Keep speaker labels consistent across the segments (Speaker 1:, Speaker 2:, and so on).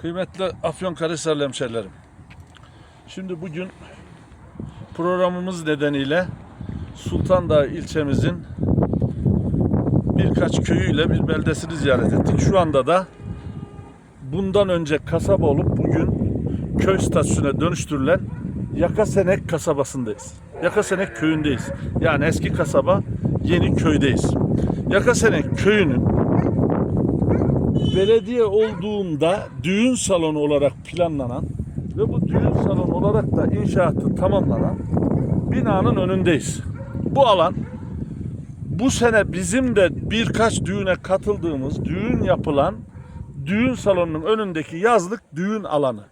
Speaker 1: Kıymetli Afyonkarahisarlı hemşerilerim. Şimdi bugün programımız nedeniyle Sultandağ ilçemizin birkaç köyüyle bir beldesini ziyaret ettik. Şu anda da bundan önce kasaba olup bugün köy statüsüne dönüştürülen Yakasenek kasabasındayız. Yakasenek köyündeyiz. Yani eski kasaba yeni köydeyiz. Yakasenek köyünün belediye olduğunda düğün salonu olarak planlanan ve bu düğün salonu olarak da inşaatı tamamlanan binanın önündeyiz. Bu alan bu sene bizim de birkaç düğüne katıldığımız düğün yapılan düğün salonunun önündeki yazlık düğün alanı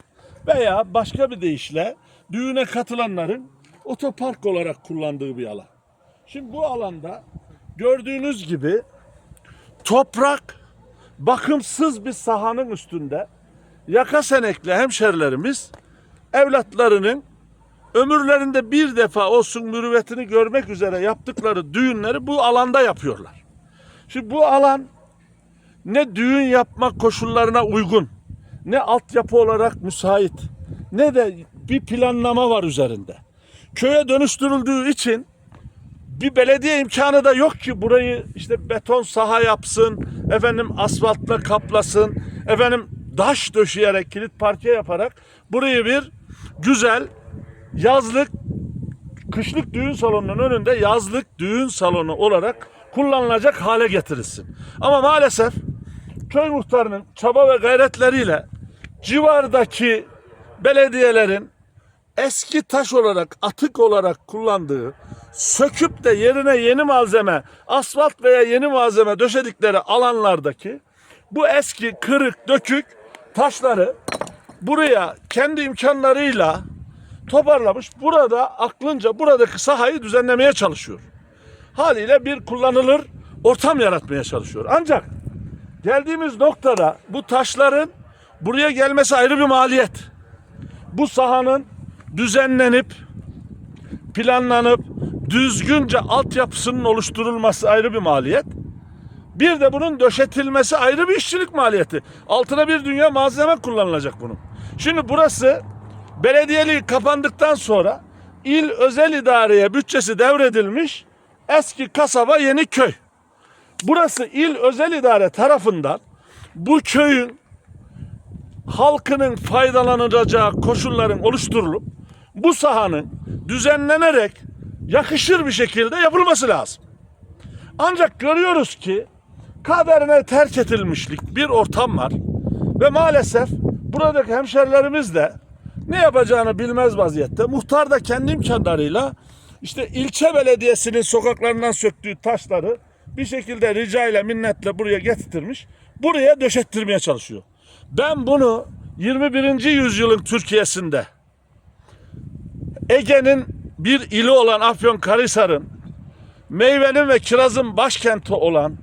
Speaker 1: veya başka bir deyişle düğüne katılanların otopark olarak kullandığı bir alan. Şimdi bu alanda gördüğünüz gibi toprak bakımsız bir sahanın üstünde yaka senekli hemşerilerimiz evlatlarının ömürlerinde bir defa olsun mürüvvetini görmek üzere yaptıkları düğünleri bu alanda yapıyorlar. Şimdi bu alan ne düğün yapmak koşullarına uygun, ne altyapı olarak müsait, ne de bir planlama var üzerinde. Köye dönüştürüldüğü için bir belediye imkanı da yok ki burayı işte beton saha yapsın, efendim asfaltla kaplasın, efendim daş döşeyerek, kilit parke yaparak burayı bir güzel yazlık, kışlık düğün salonunun önünde yazlık düğün salonu olarak kullanılacak hale getirilsin. Ama maalesef köy muhtarının çaba ve gayretleriyle civardaki belediyelerin eski taş olarak, atık olarak kullandığı, söküp de yerine yeni malzeme, asfalt veya yeni malzeme döşedikleri alanlardaki bu eski kırık, dökük taşları buraya kendi imkanlarıyla toparlamış. Burada aklınca buradaki sahayı düzenlemeye çalışıyor. Haliyle bir kullanılır ortam yaratmaya çalışıyor. Ancak geldiğimiz noktada bu taşların buraya gelmesi ayrı bir maliyet. Bu sahanın düzenlenip planlanıp düzgünce altyapısının oluşturulması ayrı bir maliyet. Bir de bunun döşetilmesi ayrı bir işçilik maliyeti. Altına bir dünya malzeme kullanılacak bunun. Şimdi burası belediyeliği kapandıktan sonra il özel idareye bütçesi devredilmiş eski kasaba yeni köy. Burası il özel idare tarafından bu köyün halkının faydalanacağı koşulların oluşturulup bu sahanın düzenlenerek yakışır bir şekilde yapılması lazım. Ancak görüyoruz ki kaderine terk edilmişlik bir ortam var ve maalesef buradaki hemşerilerimiz de ne yapacağını bilmez vaziyette. Muhtar da kendi imkanlarıyla işte ilçe belediyesinin sokaklarından söktüğü taşları bir şekilde rica ile minnetle buraya getirtmiş. Buraya döşettirmeye çalışıyor. Ben bunu 21. yüzyılın Türkiye'sinde Ege'nin bir ili olan Afyonkarahisar'ın meyvenin ve kirazın başkenti olan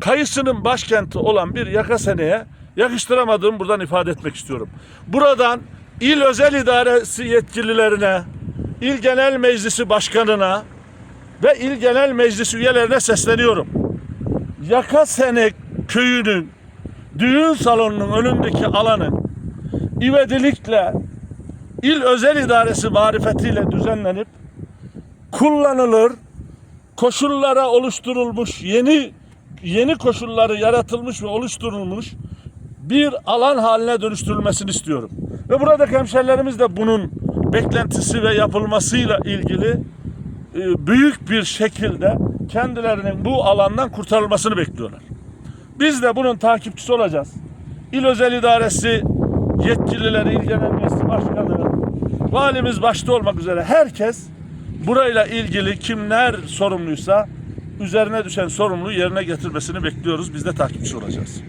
Speaker 1: kayısının başkenti olan bir yakaseneye yakıştıramadığımı buradan ifade etmek istiyorum. Buradan il özel idaresi yetkililerine, il genel meclisi başkanına ve il genel meclisi üyelerine sesleniyorum. Yakasenek köyünün düğün salonunun önündeki alanın ivedilikle il özel idaresi marifetiyle düzenlenip kullanılır koşullara oluşturulmuş yeni yeni koşulları yaratılmış ve oluşturulmuş bir alan haline dönüştürülmesini istiyorum. Ve buradaki hemşerilerimiz de bunun beklentisi ve yapılmasıyla ilgili e, büyük bir şekilde kendilerinin bu alandan kurtarılmasını bekliyorlar. Biz de bunun takipçisi olacağız. İl özel idaresi yetkilileri, il genel valimiz başta olmak üzere herkes burayla ilgili kimler sorumluysa üzerine düşen sorumluluğu yerine getirmesini bekliyoruz. Biz de takipçi olacağız.